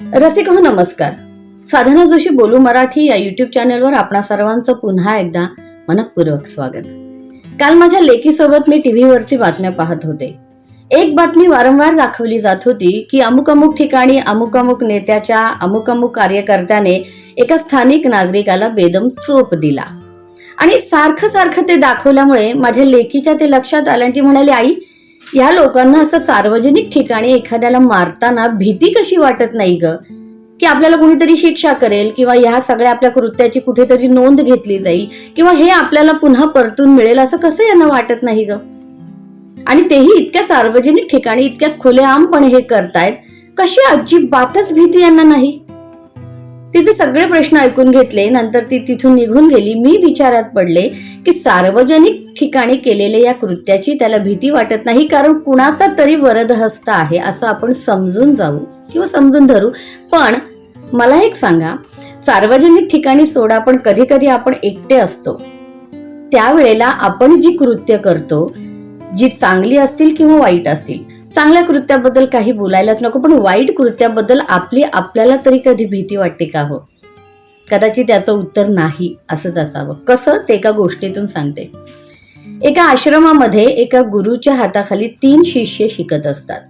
रसिक हो नमस्कार. साधना जोशी बोलू मराठी या युट्यूब चॅनलवर आपणा सर्वांचं पुन्हा एकदा मनपूर्वक स्वागत. काल माझ्या लेकीसोबत मी टीव्हीवरती बातम्या पाहत होते. एक बातमी वारंवार दाखवली जात होती की अमुक अमुक ठिकाणी अमुक अमुक नेत्याच्या अमुक अमुक कार्यकर्त्याने एका स्थानिक नागरिकाला बेदम चोप दिला. आणि सारखं सारखं ते दाखवल्यामुळे माझ्या लेकीच्या ते लक्षात आलं ती म्हणाली आई या लोकांना असं सार्वजनिक ठिकाणी एखाद्याला मारताना भीती कशी वाटत नाही ग? की आपल्याला कुणीतरी शिक्षा करेल किंवा ह्या सगळ्या आपल्या कृत्याची कुठेतरी नोंद घेतली जाईल किंवा हे आपल्याला पुन्हा परतून मिळेल असं कसं यांना वाटत नाही ग? आणि तेही इतक्या सार्वजनिक ठिकाणी इतक्या खुलेआमपणे हे करतायत कशी अजिबातच भीती यांना नाही? तिचे सगळे प्रश्न ऐकून घेतले नंतर ती तिथून निघून गेली. मी विचारात पडले की सार्वजनिक ठिकाणी केलेल्या या कृत्याची त्याला भीती वाटत नाही कारण कुणाचा तरी वरदहस्त आहे असं आपण समजून जाऊ किंवा समजून धरू. पण मला एक सांगा सार्वजनिक ठिकाणी सोडा पण कधी कधी आपण एकटे असतो. त्यावेळेला आपण जी कृत्य करतो जी चांगली असतील किंवा वाईट असतील चांगल्या कृत्याबद्दल काही बोलायलाच नको पण वाईट कृत्याबद्दल आपली आपल्याला तरी कधी भीती वाटते का हो? कदाचित त्याचं उत्तर नाही असंच असावं. कसं? ते एका गोष्टीतून सांगते. एका आश्रमामध्ये एका गुरुच्या हाताखाली तीन शिष्य शिकत असतात.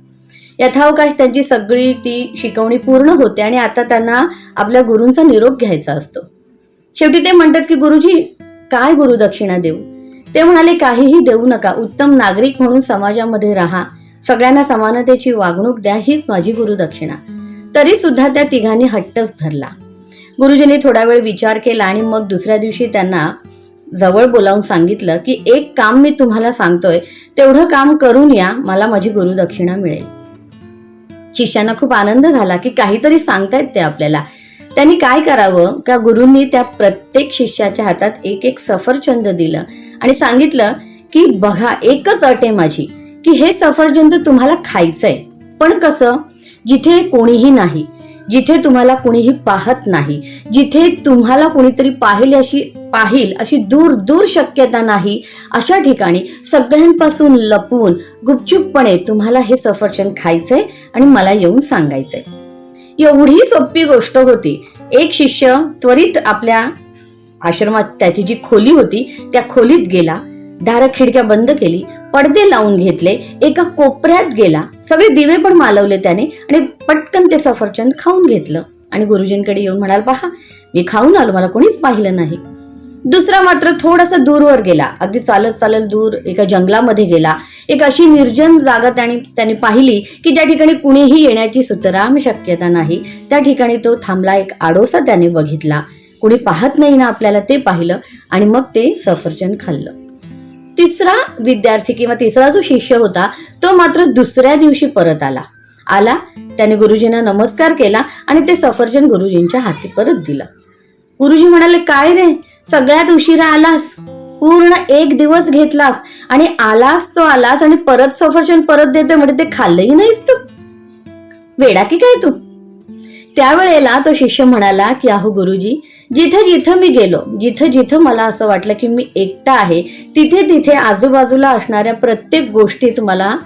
यथावकाश त्यांची सगळी ती शिकवणी पूर्ण होते आणि आता त्यांना आपल्या गुरूंचा निरोप घ्यायचा असतो. शेवटी ते म्हणतात की गुरुजी काय गुरुदक्षिणा देऊ? ते म्हणाले काहीही देऊ नका. उत्तम नागरिक म्हणून समाजामध्ये राहा. सगळ्यांना समानतेची वागणूक द्या हीच माझी गुरुदक्षिणा तरी सुद्धा त्या तिघांनी हट्टच धरला. गुरुजींनी थोडा वेळ विचार केला आणि मग दुसऱ्या दिवशी त्यांना जवळ बोलावून सांगितलं की एक काम मी तुम्हाला सांगतोय तेवढं काम करून या मला माझी गुरुदक्षिणा मिळेल. शिष्यांना खूप आनंद झाला की काहीतरी सांगतायत ते आपल्याला. त्यांनी काय करावं? का गुरूंनी त्या प्रत्येक शिष्याच्या हातात एक एक सफरचंद दिलं आणि सांगितलं की बघा एकच अट आहे माझी. की हे सफरचंद तुम्हाला खायचंय. पण कसं? जिथे कोणीही नाही जिथे तुम्हाला कुणीही पाहत नाही जिथे तुम्हाला कुणीतरी पाहिल अशी पाहिल अशी दूर दूर शक्यता नाही अशा ठिकाणी सगळ्यांपासून लपवून गुपचूपपणे तुम्हाला हे सफरचंद खायचंय आणि मला येऊन सांगायचंय. एवढी सोपी गोष्ट होती. एक शिष्य त्वरित आपल्या आश्रमात त्याची जी खोली होती त्या खोलीत गेला. दार खिडक्या बंद केली. पडदे लावून घेतले. एका कोपऱ्यात गेला. सगळे दिवे पण मालवले त्याने आणि पटकन ते सफरचंद खाऊन घेतलं. आणि गुरुजींकडे येऊन म्हणाल पहा मी खाऊन आलो मला कोणीच पाहिलं नाही. दुसरा मात्र थोडासा दूरवर गेला. अगदी चालत चालत दूर एका जंगलामध्ये गेला. एक अशी निर्जन जागा त्याने त्याने पाहिली की ज्या ठिकाणी कुणीही येण्याची सुतराम शक्यता नाही. त्या ठिकाणी तो थांबला एक आडोसा त्याने बघितला. कुणी पाहत नाही ना आपल्याला ते पाहिलं आणि मग ते सफरचंद खाल्लं. तिसरा विद्यार्थी किंवा तिसरा जो शिष्य होता तो मात्र दुसऱ्या दिवशी परत आला. आला त्याने गुरुजींना नमस्कार केला आणि ते सफरचंद गुरुजींच्या हाती परत दिलं. गुरुजी म्हणाले काय रे सगळ्यात उशिरा आलास? पूर्ण एक दिवस घेतलास आणि आलास तो आलास आणि परत सफरचंद परत देतोय म्हणजे ते खाल्लंही नाहीस तू. वेडा की काय तू? त्यावेळेला तो शिष्य म्हणाला की अहो गुरुजी जिथं जिथं मी गेलो जिथं जिथं मला असं वाटलं की मी एकटा आहे तिथे तिथे आजूबाजूला असणाऱ्या प्रत्येक गोष्टीत मला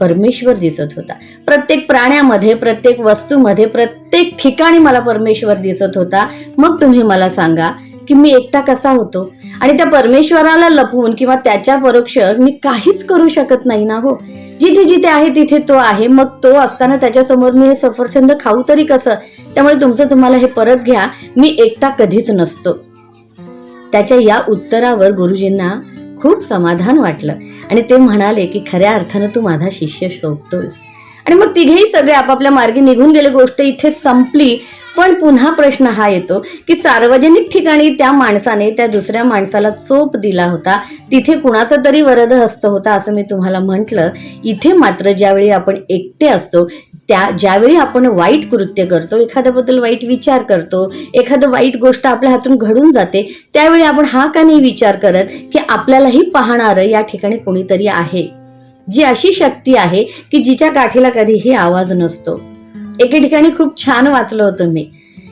परमेश्वर दिसत होता. प्रत्येक प्राण्यामध्ये प्रत्येक वस्तूमध्ये प्रत्येक ठिकाणी मला परमेश्वर दिसत होता. मग तुम्ही मला सांगा की मी एकटा कसा होतो? आणि त्या परमेश्वराला लपवून किंवा त्याच्या परोक्ष मी काहीच करू शकत नाही ना हो. जिथे जिथे आहे तिथे तो आहे. मग तो असताना त्याच्यासमोर मी हे सफरचंद खाऊ तरी कसं? त्यामुळे तुमचं तुम्हाला हे परत घ्या. मी एकटा कधीच नसतो. त्याच्या या उत्तरावर गुरुजींना खूप समाधान वाटलं. आणि ते म्हणाले की खऱ्या अर्थानं तू माझा शिष्य शोधतोस आणि मग तिघेही सगळे आपापल्या मार्गे निघून गेले. गोष्ट इथे संपली. पण पुन्हा प्रश्न हा येतो की सार्वजनिक ठिकाणी त्या माणसाने त्या दुसऱ्या माणसाला चोप दिला होता. तिथे कुणाचा तरी वरद हस्त होता असं मी तुम्हाला म्हटलं. इथे मात्र ज्यावेळी आपण एकटे असतो त्या ज्यावेळी आपण वाईट कृत्य करतो एखाद्याबद्दल वाईट विचार करतो एखादं वाईट गोष्ट आपल्या हातून घडून जाते त्यावेळी आपण हा का नाही विचार करत की आपल्यालाही पाहणारं या ठिकाणी कोणीतरी आहे? जी अशी शक्ती आहे की जिच्या गाठीला कधीही आवाज नसतो. एके ठिकाणी खूप छान वाचलं होतं मी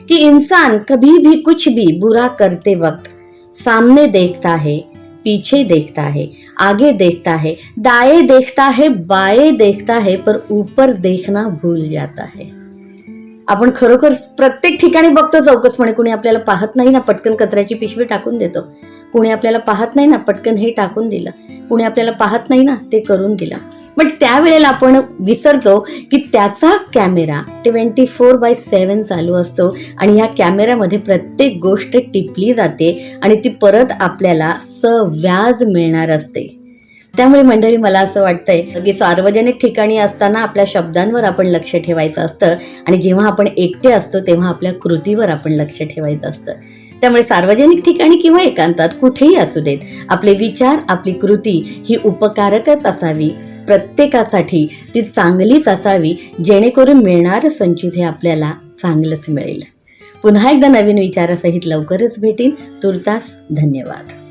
की इंसान कभी भी कुछ भी बुरा करते वक्त सामने देखता है पीछे देखता है आगे देखता है दाएं देखता है बाएं देखता है पर ऊपर देखना भूल जाता है। आपण खरोखर प्रत्येक ठिकाणी बघतो चौकसपणे कुणी आपल्याला पाहत नाही ना पटकन कचऱ्याची पिशवी टाकून देतो. कुणी आपल्याला पाहत नाही ना पटकन हे टाकून दिलं. कुणी आपल्याला पाहत नाही ना ते करून दिलं. पण त्यावेळेला आपण विसरतो की त्याचा camera twenty four by seven चालू असतो आणि ह्या कॅमेऱ्यामध्ये प्रत्येक गोष्ट टिपली जाते आणि ती परत आपल्याला सव्याज मिळणार असते. त्यामुळे मंडळी मला असं वाटतंय की सार्वजनिक ठिकाणी असताना आपल्या शब्दांवर आपण लक्ष ठेवायचं असतं आणि जेव्हा आपण एकटे असतो तेव्हा आपल्या कृतीवर आपण लक्ष ठेवायचं असतं. त्यामुळे सार्वजनिक ठिकाणी किंवा एकांतात कुठेही असू देत आपले विचार आपली कृती ही उपकारकच असावी. प्रत्येकासाठी ती चांगलीच असावी जेणेकरून मिळणारं संचित हे आपल्याला चांगलंच मिळेल. पुन्हा एकदा नवीन विचारासहित लवकरच भेटीन. तुर्तास धन्यवाद.